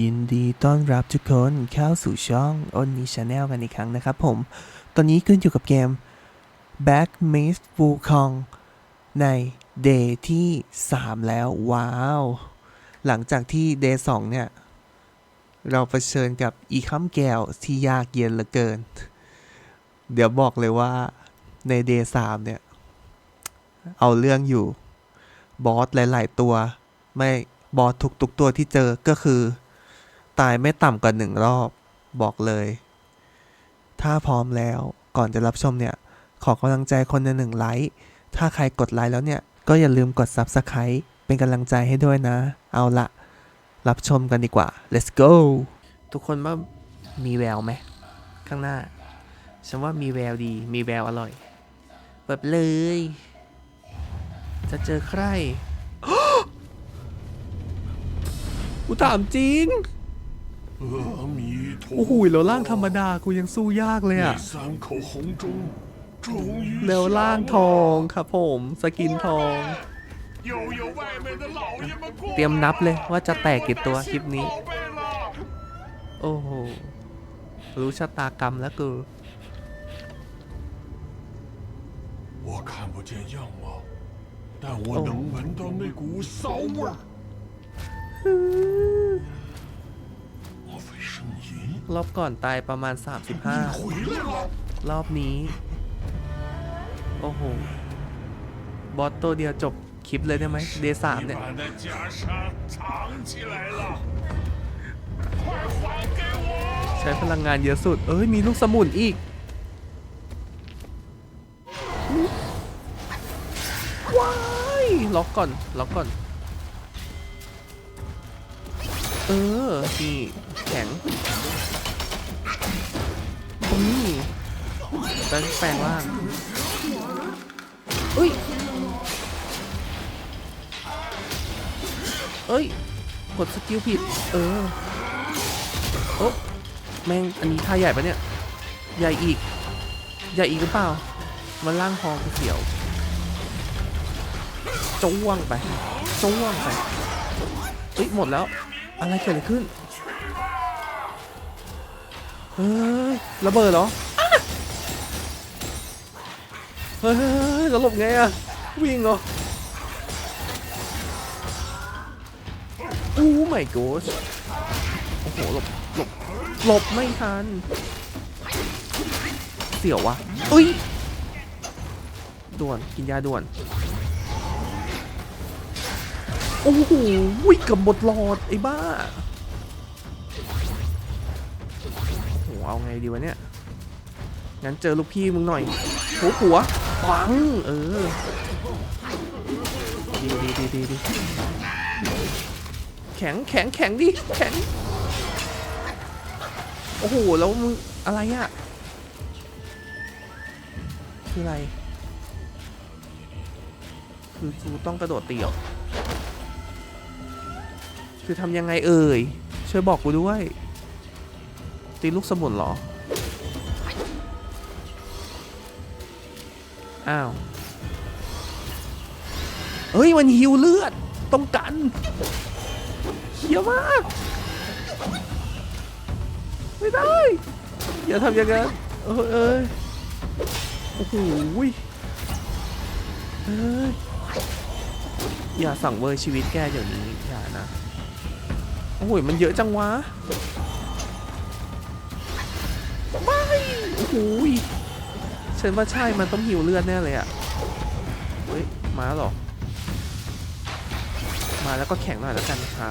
ยินดีต้อนรับทุกคนเข้าสู่ช่องอนนีชาแนลกันอีกครั้งนะครับผม ตอนนี้ขึ้นอยู่กับเกม Back m i s Wukong ใน Day ที่ 3 แล้ว ว้าว หลังจากที่ Day 2 เนี่ย เราเผชิญกับอีคัมแก้วที่ยากเย็นเหลือเกิน เดี๋ยวบอกเลยว่าใน Day 3 เนี่ย เอาเรื่องอยู่ บอสหลาย ๆ ตัว ไม่บอสทุกๆตัวที่เจอก็คือ ตายไม่ต่ำกว่าหนึ่งรอบ บอกเลย ถ้าพร้อมแล้วก่อนจะรับชมเนี่ย ขอกำลังใจคนในหนึ่งไลค์ ถ้าใครกดไลค์แล้วเนี่ย ก็อย่าลืมกด Subscribe เป็นกำลังใจให้ด้วยนะ เอาละ รับชมกันดีกว่า let's go ทุกคนว่ามีแววไหม ข้างหน้า ฉันว่ามีแววดี มีแววอร่อยเปิดเลย จะเจอใคร กูถามจริง โอ้โหแล้วร่างธรรมดากูยังสู้ยากเลยอะ 那三口红钟终于 แล้วร่างทองครับผม สกินทอง 又有外面的老爷们过 เตรียมนับเลยว่าจะแตกกี่ตัวคลิปนี้ 宝贝了。 โอ้โห รู้ชะตากรรมแล้วกู 我看不见样貌，但我能闻到那股骚味儿。 รอบก่อนตายประมาณ 35 รอบนี้ โอ้โห บอสตัวเดียวจบคลิปเลยได้ไหมเดสามเนี่ยใช้พลังงานเยอะสุด เอ้ย มีลูกสมุนอีก ว้ายล็อกก่อน ล็อกก่อน เออ นี่ แข็งนี่แปลงแปลงล่างเอ้ยเอ้ย กดสกิลผิด เออ โอ้แม่ง อันนี้ท่าใหญ่ปะเนี่ย ใหญ่อีก ใหญ่อีกหรือเปล่า มันล่างทองกูเสียวจ้วงไปจ้วงไปเอ้ยหมดแล้ว อะไรเกิดอะไรขึ้น เฮ้ยระเบิดเหรอเฮ้ยเฮ้ยเฮ้ยแล้วหลบไงอะวิ่งเหรออู้ไม่โกสโอ้โหหลบหลบหลบไม่ทันเสียววะอุ้ยด่วนกินยาด่วนโอ้โหวิ่งกับหมดหลอดไอ้บ้า เอาไงดีวะเนี่ย งั้นเจอลูกพี่มึงหน่อยหัวหัวปัง เออ ดีดีดีดีดีแข็งแข็งแข็งดิ แข็ง โอ้โห แล้วมึงอะไรอะคืออะไร คือกูต้องกระโดดเตีเหรอคือทำยังไงเอ่ย ช่วยบอกกูด้วย ตีลูกสมุนเหรอ อ้าว เฮ้ย มันหิวเลือด ต้องกันเฮียมาก ไม่ได้ อย่าทำอย่างนั้นเอยเอยโอ้โหเอ้ยอย่าสั่งเวอร์ชีวิตแกเดี๋ยวนี้ อย่านะ โอ้โหมันเยอะจังวะ หยฉันว่าใช่มันต้องหิวเลือดแน่เลยอะเฮ้ยมาหรอ มาแล้วก็แข่งหน่อยแล้วกันนะคะ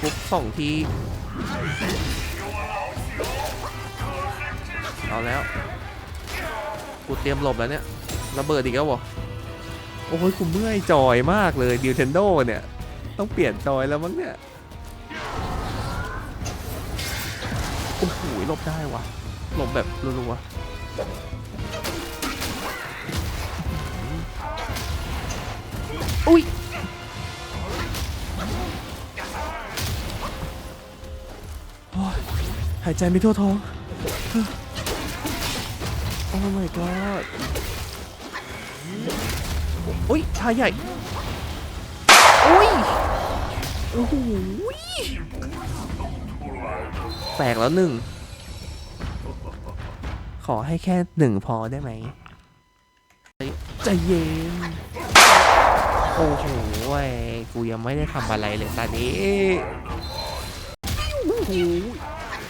ปุ๊บสองที เอาแล้ว กูเตรียมหลบแล้วเนี่ย ระเบิดอีกแล้ววะโอ้ยกูเมื่อยจอยมากเลยดิวเทนโดเนี่ย ต้องเปลี่ยนจอยแล้วมั้งเนี่ย โอ้โหลบได้วะหลบแบบรัวๆอุ้ยโอ้ยหายใจไม่ทั่วท้อง โอ้ my god อุ้ยท่าใหญ่อุ้ยโอ้โหแตกแล้วหนึ่ง ขอให้แค่หนึ่งพอได้ไหมใจเย็น โอ้โหเว้กูยังไม่ได้ทำอะไรเลยตอนนี้โอ้โห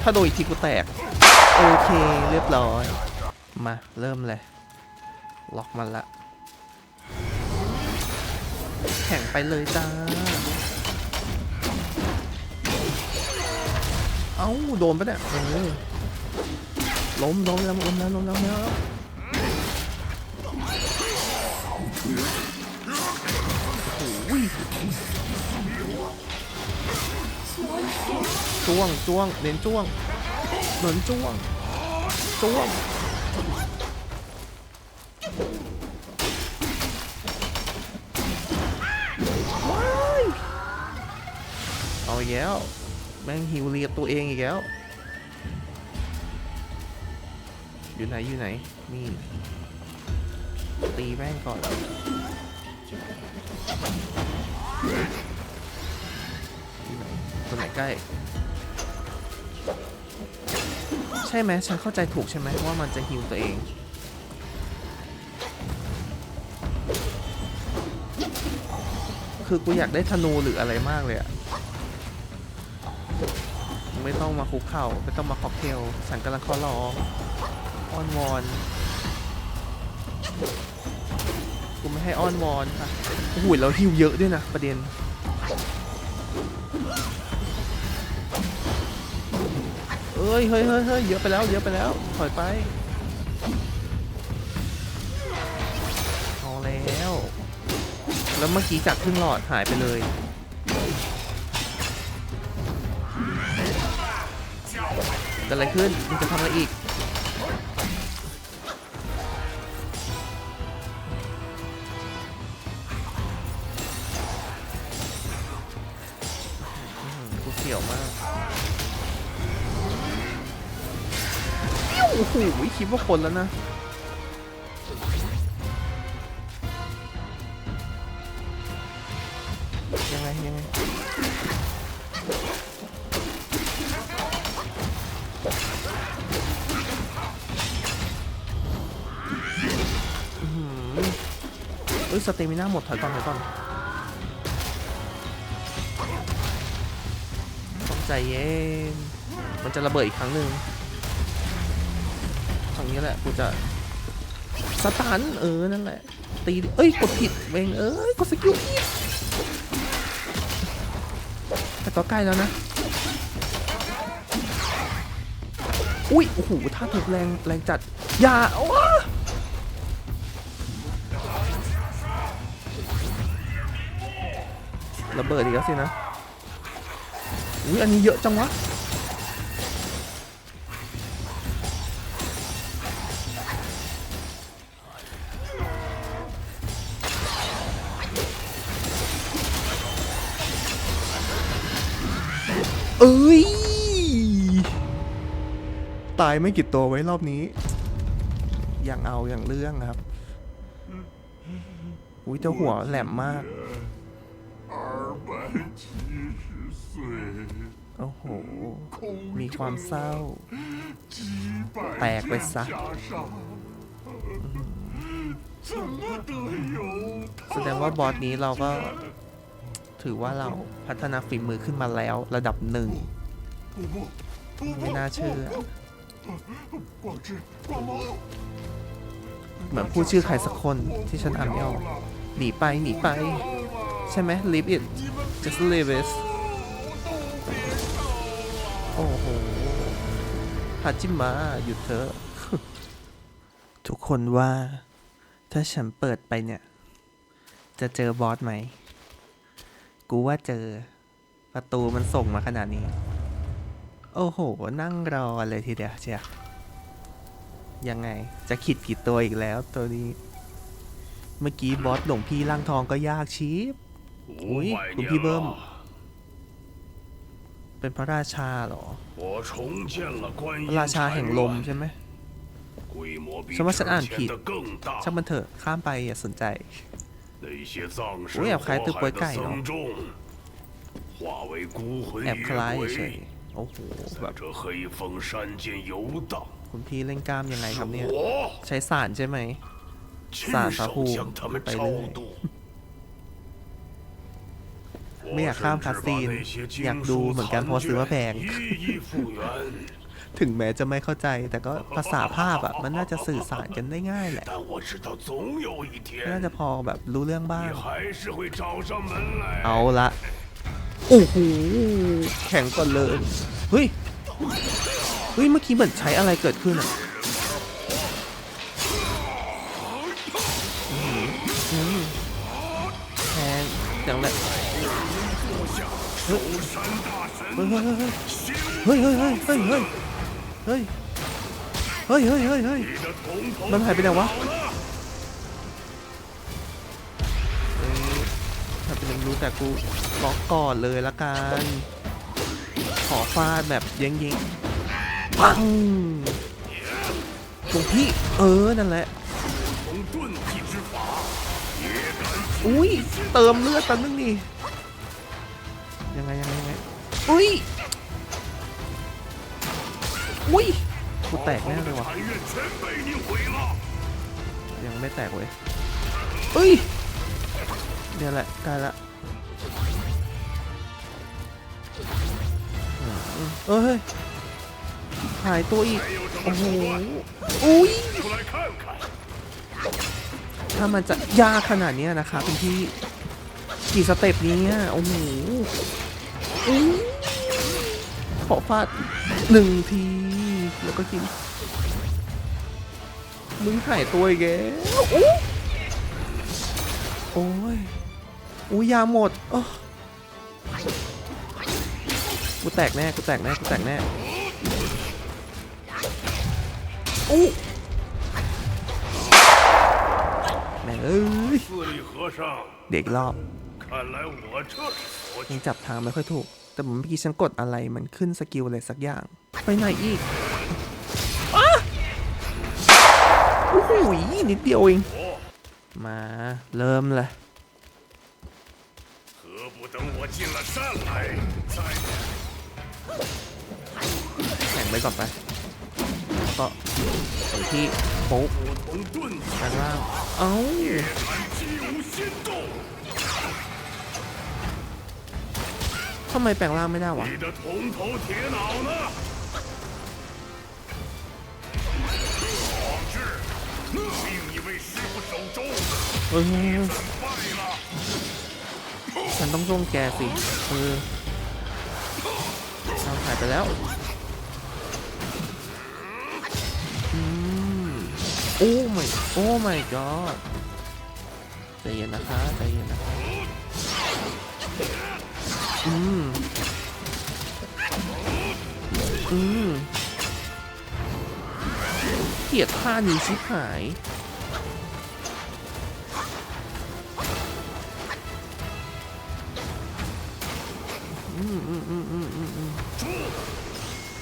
ถ้าโดนอีกทีกูแตก โอเคเรียบร้อย มาเริ่มเลย ล็อกมันละ แข่งไปเลยจ้า เอ้า โดนปะเนี่ยเออ ล้มล้มแล้วล้มแล้วล้มแล้วล้มแล้วโอ้โหจ้วงจ้วงเน้นจ้วงเน้นจ้วงจ้วงเอาอีกแล้วแม่งฮิวเรียบตัวเองอีกแล้ว อยู่ไหนอยู่ไหน นี่ ตีแม่งก่อนอยู่ไหนตัวไหนใกล้ ใช่ไหมฉันเข้าใจถูกใช่ไหมว่ามันจะฮิวตัวเองคือกูอยากได้ธนูหรืออะไรมากเลยอะไม่ต้องมาคุกเข่า ไม่ต้องมาค็อกเทล ฉันกำลังขอร้อง อ้อนวอนกูไม่ให้อ้อนวอนค่ะโอ้โหแล้วฮิวเยอะด้วยนะประเด็นเอ้ยเฮ้ยเฮ้ยเฮ้ยเยอะไปแล้วเยอะไปแล้วถอยไปเอาแล้ว แล้วเมื่อกี้จากครึ่งหลอดหายไปเลยเกิดอะไรขึ้นมึงจะทำอะไรอีก คิดว่าคนแล้วนะยังไงยังไงอือหือเอ้ยสเตมิน่าหมดถอยก่อนถอยก่อนต้องใจเย็นมันจะระเบิดอีกครั้งหนึ่ง รงนี้แหละกูจะสตันเออนั่นแหละตีดิเอ้ยกดผิดเวงเอ้ยกดสกิลผิดแต่ก็ใกล้แล้วนะอุ้ยโอ้โหท่าถูกแรงแรงจัดอย่าว้าระเบิดอีกแล้วสินะอุ้ยอันนี้เยอะจังวะ เอ้ย ตายไม่กี่ตัวไว้รอบนี้ อย่างเอาอย่างเรื่องครับ อุ้ยเจ้าหัวแหลมมาก โอ้โห มีความเศร้า แตกไปซะ แสดงว่าบอสนี้เราก็ ถือว่าเราพัฒนาฝีมือขึ้นมาแล้วระดับหนึ่ง ไม่น่าเชื่อ เหมือนพูดชื่อใครสักคนที่ฉันอ่านไม่ออก หนีไปหนีไป ใช่ไหม leave it just leave it โอ้โหฮาจิมะหยุดเถอะ ทุกคนว่า ถ้าฉันเปิดไปเนี่ย จะเจอบอสไหม กูว่าเจอ ประตูมันส่งมาขนาดนี้ โอ้โห นั่งรอเลยทีเดียวเชียยังไง จะขิดกี่ตัวอีกแล้วตัวนี้ เมื่อกี้บอสหลงพี่ร่างทองก็ยากชีพอุ้ยคุณพี่เบิ้ม เป็นพระราชาหรอ พระราชาแห่งลมใช่ไหมฉันว่าฉันอ่านผิดช่างมันเถอะข้ามไปอย่าสนใจ โอ้ยแอบคล้ายตึกปวยไก่เนาะแอบคล้ายเฉยโอ้โหแบบคุณพี่เล่นกล้ามยังไงครับเนี่ย ใช้สารใช่ไหมสารพระภูไปเลยไม่อยากข้ามคาสซีน อยากดูเหมือนกันพอซื้อมาแพง ถึงแม้จะไม่เข้าใจแต่ก็ภาษาภาพอะมันน่าจะสื่อสารกันได้ง่ายแหละน่าจะพอแบบรู้เรื่องบ้าง เอาละโอ้โหแข็งก่อนเลยเฮ้ยเฮ้ยเมื่อกี้เหมือนใช้อะไรเกิดขึ้นอะแทงอย่างละเฮ้ยเฮ้ยเฮ้ยเฮ้ยเฮ้ยเฮ้ย เฮ้ยเฮ้ยเฮ้ยเฮ้ยมันหายไปไหนวะถ้าเป็นรู้แต่กูล็อกก่อนเลยละกัน ขอฟาดแบบเย้งๆปังตรงพี่ เออ นั่นแหละ อุ้ย เติมเลือดตันนึงนี่ยังไงยังไงยังไง อุ้ย อุ้ยกูแตกแน่เลยวะยังไม่แตกเว้ยเอ้ยเนี่ยแหละใกล้ละเอ้ยหายตัวอีกโอ้โหอุ้ยถ้ามันจะยากขนาดนี้นะคะเป็นที่กี่สเต็ปนี้โอ้โหขอฟาดหนึ่งที แล้วก็กิน มึงหายตัวอีกแล้วโอ้ยอุ้ยยาหมดโอ้กูแตกแน่ กูแตกแน่ กูแตกแน่อู้แม่เอ้ยเด็กรอบยังจับทางไม่ค่อยถูก แต่เมื่อกี้ฉันกดอะไรมันขึ้นสกิลอะไรสักอย่าง ไปไหนอีก โอ้ยนิดเดียวเอง มาเริ่มเลยแข่งไปก่อนไปก็ไปที่โป๊กด้านล่างเอ้าทำไมแปลงร่างไม่ได้วะ เออ。ฉันต้องร่วงแกสิเออเราหายไปแล้วอืมโอ้ my โอ้ my god ใจเย็นนะคะใจเย็นนะคะอืมอืมเกลียดท่านี้ชิบหาย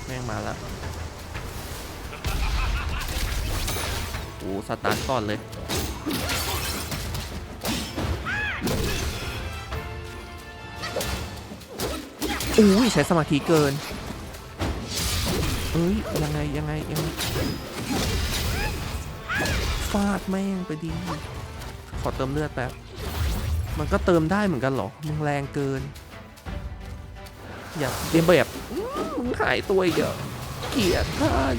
แม่งมาแล้วโอ้สตาร์ทก่อนเลย อุ้ยใช้สมาธิเกิน เอ้ย ยังไง ยังไง ยังไงฟาดแม่งไปดี ขอเติมเลือดแป๊บ มันก็เติมได้เหมือนกันหรอ มึงแรงเกิน อยากเรียนแบบ หายตัวเยอะเกียดท่าน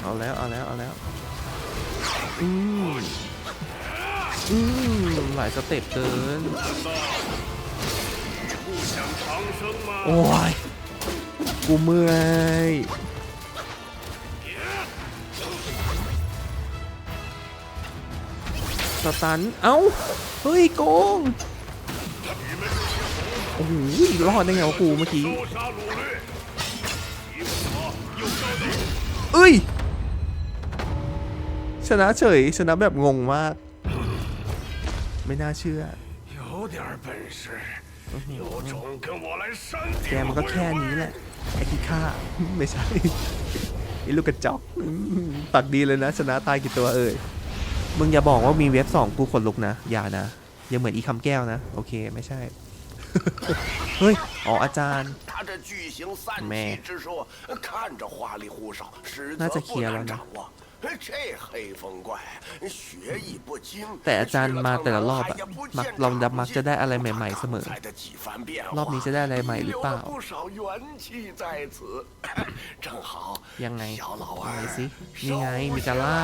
เอาแล้ว เอาแล้ว เอาแล้ว อืมอืมหลายสเต็ปเกิน โอ้ย กูเมื่อย สตัน เอ้า เฮ้ยโกง โอ้โหรอดได้ไงวะกูเมื่อกี้ เอ้ย ชนะเฉย ชนะแบบงงมาก ไม่น่าเชื่อแกมันก็แค่นี้แหละ ไอคิค่ฆ่า ไม่ใช่ไอ้ลูกกระจอกปักดีเลยนะ ชนะตายกี่ตัวเอ่ย มึงอย่าบอกว่ามีเว็บสองกูขนลุกนะ อย่านะ ยังเหมือนอีคำแก้วนะ โอเค ไม่ใช่ เฮ้ย อ๋อ อาจารย์ แม่น่าจะเคลียร์แล้วนะแต่อาจารย์มาแต่ละรอบอะมักลองดับมักจะได้อะไรใหม่ๆเสมอ รอบนี้จะได้อะไรใหม่หรือเปล่า ยังไงยังไงสิ นี่ไงมีจะไล่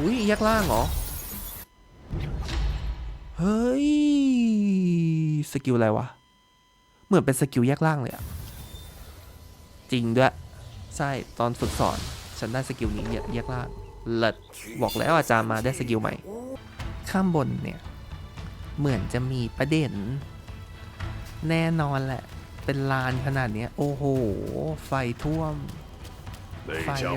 อุ้ยแยกล่างเหรอ เฮ้ย สกิลอะไรวะ เหมือนเป็นสกิลแยกล่างเลยอะจริงด้วย ใช่ ตอนฝึกสอน ฉันได้สกิลนี้ยักล่างเลิศบอกแล้วอาจารย์มาได้สกิลใหม่ ข้ามบนเนี่ย เหมือนจะมีประเด็น แน่นอนแหละ เป็นลานขนาดนี้โอ้โห ไฟท่วมไฟเยอะ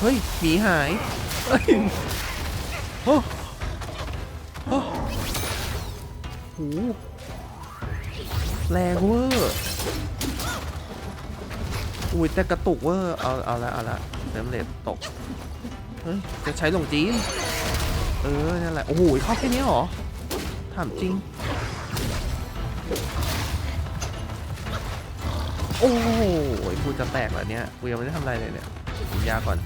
เฮ้ยหมีหายเฮ้ยโอ้โอ้โหแรงเวอร์อุ้ยแต่กระตุกเวอร์เอาเอาละเอาละเฟรมเรทตกเฮ้ยจะใช้หลงจีนเออนั่นแหละโอ้โหเข้าแค่นี้หรอถามจริงโอ้โหกูจะแตกเหรอเนี่ยกูยังไม่ได้ทำอะไรเลยเนี่ย กินยาก่อน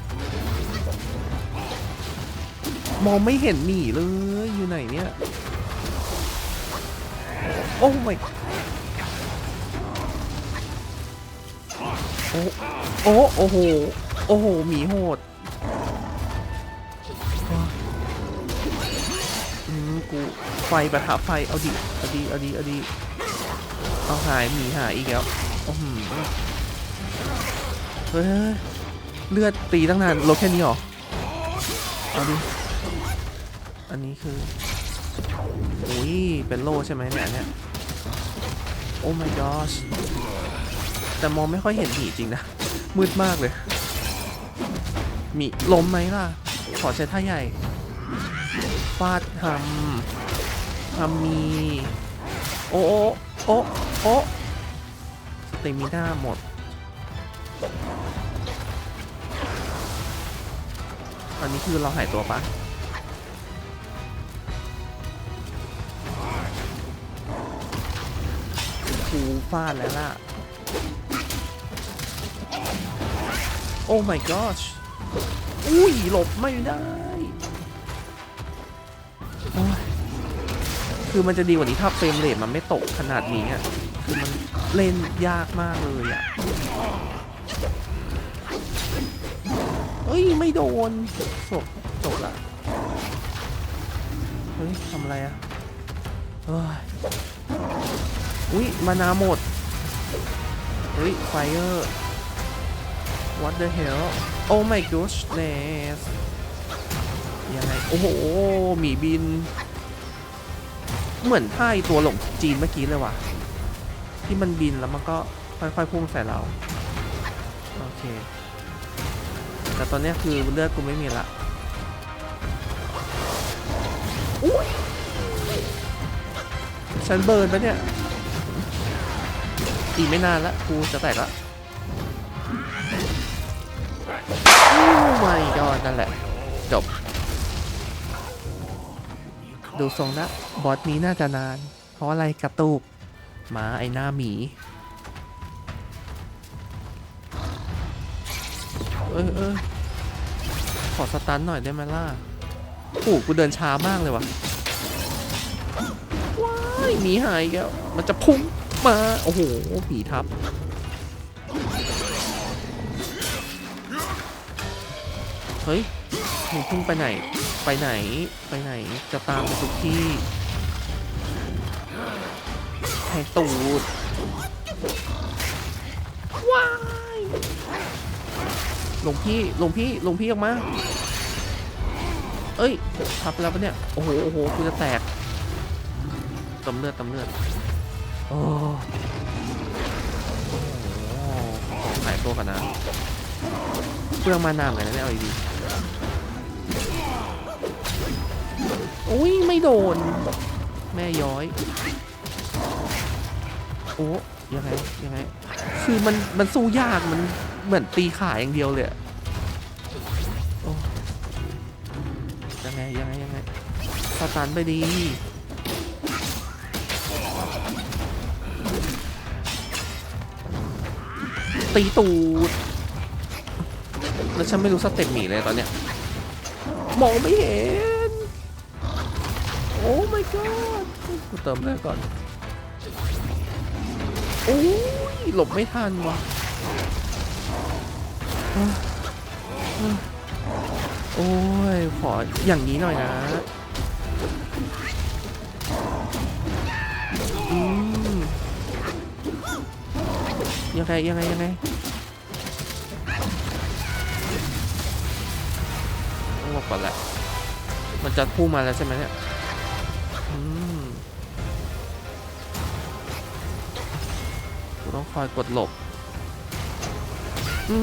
มองไม่เห็นหมีเลย อยู่ไหนเนี่ย โอ้ my โอ้โอ้โอ้โห โอ้โห หมีโหดอืมกู ไฟประทับไฟ เอาดิ เอาดีเอาดีเอาดีเอาหาย หมีหายอีกแล้วอื้อหือเฮ้ย เลือดตีตั้งนานลดแค่นี้หรอเอาดิอันนี้คืออุ้ยเป็นโล่ใช่ไหมเนี่ยเนี่ยโอ้ my gosh แต่มองไม่ค่อยเห็นหมีจริงนะ มืดมากเลย มีล้มไหมล่ะ ขอใช้ท่าใหญ่ฟาดทำทำมี โอ้โอ้โอ้โอ้สเตมิน่าหมด อันนี้คือเราหายตัวปะคูฟาดแล้วล่ะ โอ้ my gosh อุ้ย หลบไม่ได้ คือมันจะดีกว่านี้ถ้าเฟรมเรทมันไม่ตกขนาดนี้อะ คือมันเล่นยากมากเลยอะ ไม่โดนจบจบละเฮ้ยทำอะไรอะเฮ้ยอุ้ยมานาหมดเฮ้ยไฟเออร์ what the hell oh my goodness ยังไง โอ้โหหมีบิน เหมือนท่ายตัวหลงจีนเมื่อกี้เลยว่ะ ที่มันบินแล้วมันก็ค่อยๆพุ่งใส่เรา โอเค แต่ตอนเนี้ยคือเลือดกูไม่มีละอุ๊ยฉันเบิร์นปะเนี่ยอีกไม่นานละกูจะแตกละโอ้ my god นั่นแหละ จบ ดูทรงนะบอสนี้น่าจะนาน เพราะอะไรกระตุกหมาไอหน้าหมีเออเออ ขอสตันหน่อยได้ไหมล่ะโอ้โหกูเดินช้ามากเลยวะว้ายหมีหายอีกแล้วมันจะพุ่งมา โอ้โหหมีทับ เฮ้ยหนูพุ่งไปไหน ไปไหน ไปไหน จะตามไปทุกที่แทงตูด ว้าย หลวงพี่หลวงพี่หลวงพี่ออกมา เอ้ยทับแล้วปะเนี่ย โอ้โหโอ้โหกูจะแตกตำเลือดตำเลือดโอ้โหของหายตัวกันนะเปลืองมานานเหมือนกันนะเนี่ยเอาดีอุ้ยไม่โดน แม่ย้อย โอ้ยังไงยังไง คือมันมันสู้ยากมัน เหมือนตีขาอย่างเดียวเลยอะโอ้ยังไงยังไงยังไงสตันไปดีตีตูด แล้วฉันไม่รู้สเต็ปหมีเลยตอนเนี้ย มองไม่เห็น โอ้ my god กูเติมแรกก่อน โอ้ย หลบไม่ทันว่ะ โอ้ย ขออย่างนี้หน่อยนะอืมยังไงยังไงยังไงต้องหลบก่อนแหละ มันจะพุ่งมาแล้วใช่ไหมเนี่ยต้องคอยกดหลบ อื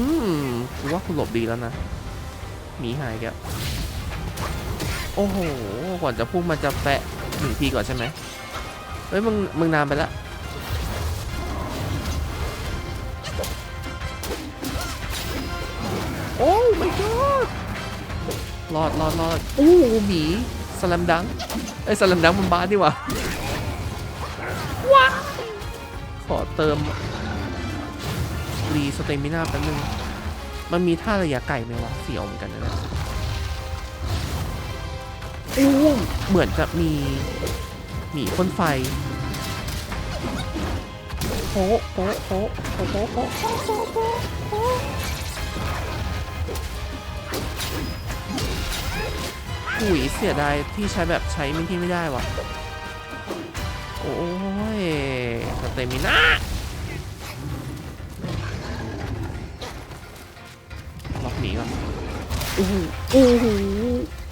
มกูว่ากูหลบดีแล้วนะหมีหายแกโอ้โห ก่อนจะพุ่งมันจะแปะหนึ่งทีก่อนใช่ไหมเฮ้ยมึงมึงนานไปละโอ้ my god รอดรอดรอดอู้หมีสลัมดังไอ้ยสลัมดังมันบาสดีกว่าว้าขอเติม รีสเตมิน่าแป๊บนึง มันมีท่าระยะไกลไหมวะเสียวเหมือนกันนะเอ้ว่วงเหมือนจะมีมีพ่นไฟโป๊ะโป๊ะโป๊ะโป๊ะโป๊ะโป๊ะโป๊ะหุยเสียดายที่ใช้แบบใช้ไม่ที่ไม่ได้วะโอ้ยสเตมิน่า อ้หโอ้ห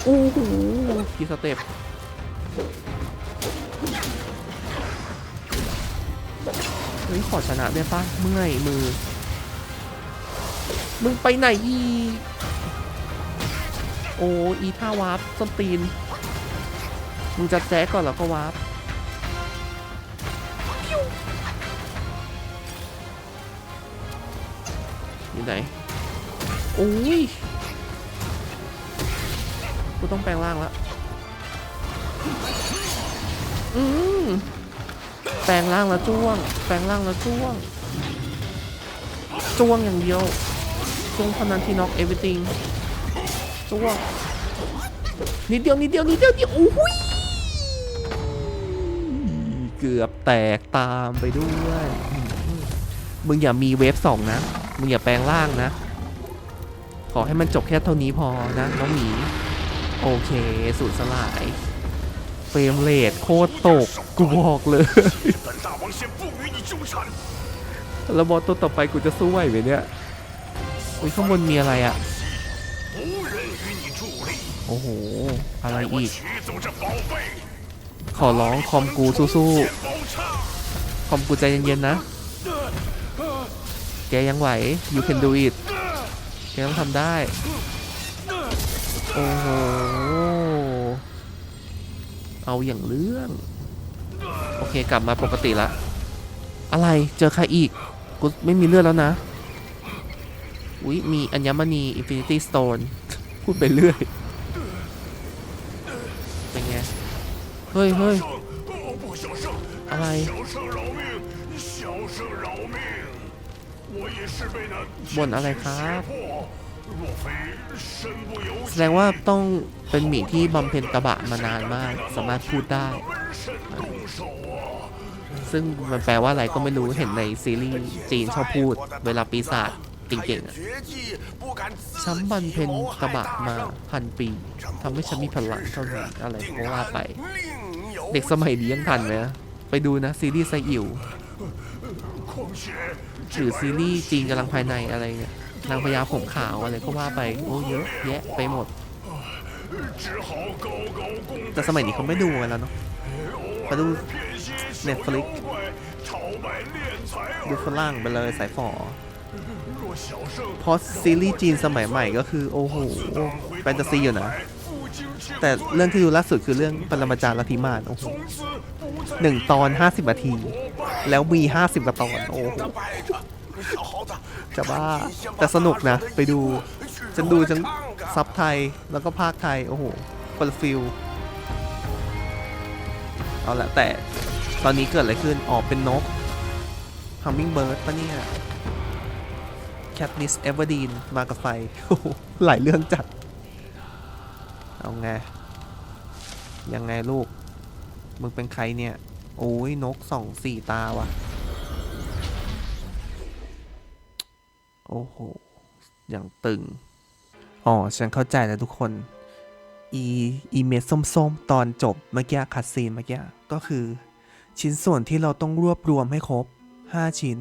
โอ้โหกี่สเต็ปเฮ้ยขอชนะได้ปะเมื่อยมือ มึงไปไหนอีโอ้อีท่าวาร์ปส้นตีน มึงจะแจ๊กก่อนแล้วก็วาร์ปอยู่ไหนโอ้ย กูต้องแปลงร่างล้วอืมแปลงร่างแล้วจ้วง แปลงร่างแล้วจ้วง จ้วงอย่างเดียว จ้วงเท่านั้นที่น็อกเอวิติงจ้วง นิดเดียว นิดเดียว นิดเดียวนิดโอ้ยเกือบแตกตามไปด้วย มึงอย่ามีเวฟสองนะ มึงอย่าแปลงร่างนะ ขอให้มันจบแค่เท่านี้พอนะ น้องหมี โอเค สูญสลาย เฟรมเรทโคตรตก กูบอกเลย แล้วบอสตัวต่อไปกูจะสู้ไหวไหมเนี่ยโอ้ยข้างบนมีอะไรอะโอ้โห อะไรอีก ขอร้องคอมกูสู้ๆ คอมกูใจเย็นๆนะ แกยังไหว you can do it แกต้องทำได้ โอ้โห เอาอย่างเรื่อง โอเคกลับมาปกติละ อะไรเจอใครอีก กูไม่มีเลือดแล้วนะ อุ้ยมีอัญมณีอินฟินิตี้สโตนพูดไปเรื่อย เป็นไง เฮ้ยเฮ้ยอะไรบนอะไรครับ แสดงว่าต้องเป็นหมีที่บำเพ็ญตบะมานานมาก สามารถพูดได้ ซึ่งมันแปลว่าอะไรก็ไม่รู้เห็นในซีรีส์จีนชอบพูด เวลาปีศาจเก่งๆฉันบำเพ็ญตบะมาพันปีทำให้ฉันมีพลังเท่านี้อะไรก็ว่าไป เด็กสมัยนี้ยังทันไหมไปดูนะซีรีส์ไซอิ๋วหรือซีรีส์จีนกำลังภายในอะไรเนี่ย นางพญาผมขาวอะไรก็ว่าไปโอ้เยอะแยะไปหมด แต่สมัยนี้เขาไม่ดูกันแล้วเนาะเขาดูเน็ตฟลิกดูฝรั่งไปเลยสายฝอพอซีรีส์จีนสมัยใหม่ก็คือ โอ้โหแฟนตาซีอยู่นะ แต่เรื่องที่ดูล่าสุดคือเรื่องปรมาจารย์ลัทธิมารโอ้โหหนึ่งตอนห้าสิบนาที แล้วมีห้าสิบกว่ตอน โอ้โห จะบ้าแต่สนุกนะ ไปดูฉันดูฉันซับไทยแล้วก็ภาคไทย โอ้โหคนละฟิลเอาละแต่ตอนนี้เกิดอะไรขึ้นออกเป็นนก Hummingbird ปะเนี่ย Katniss Everdeen มากับไฟโอ้โหหลายเรื่องจัด เอาไง ยังไงลูก มึงเป็นใครเนี่ย โอ้ยนกสองสี่ตาว่ะ โอ้โห อย่างตึง อ๋อ ฉันเข้าใจแล้วทุกคน อีอีเมจส้มๆ ตอนจบเมื่อกี้คัดซีนเมื่อกี้ก็คือ ชิ้นส่วนที่เราต้องรวบรวมให้ครบ 5 ชิ้น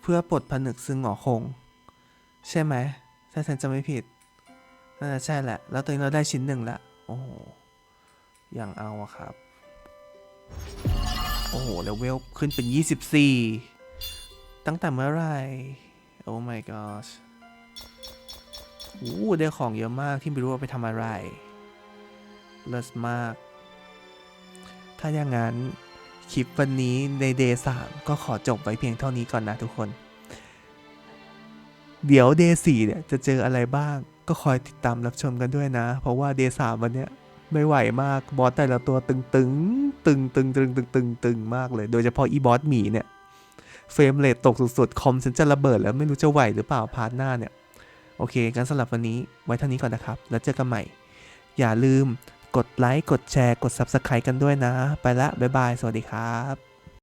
เพื่อปลดผนึกซึ่งหงอคง ใช่ไหม ถ้าฉันจะไม่ผิดน่าจะใช่แหละ แล้วตอนนี้เราได้ชิ้นหนึ่งละ โอ้โห อย่างเอาอะครับ โอ้โห แล้วเวลขึ้นเป็น 24 ตั้งแต่เมื่อไหร่ โอ้ my gosh โอ้ได้ของเยอะมากที่ไม่รู้ว่าไปทำอะไร เลิศมาก ถ้าอย่างนั้น คลิปวันนี้ใน Day 3ก็ขอจบไว้เพียงเท่านี้ก่อนนะทุกคน เดี๋ยว Day 4เนี่ยจะเจออะไรบ้าง ก็คอยติดตามรับชมกันด้วยนะ เพราะว่า Day 3วันเนี้ยไม่ไหวมาก บอสแต่ละตัวตึงตึงตึงตึงตึงตึงตึงตึงมากเลย โดยเฉพาะอีบอสหมีเนี่ย เฟรมเรทตกสุดๆ คอมฉันจะระเบิดแล้วไม่รู้จะไหวหรือเปล่าพาร์ทหน้าเนี่ย โอเคกันสำหรับวันนี้ไว้เท่านี้ก่อนนะครับ แล้วเจอกันใหม่ อย่าลืมกดไลค์ กดแชร์ กด Subscribe กันด้วยนะ ไปละ บ๊ายบาย สวัสดีครับ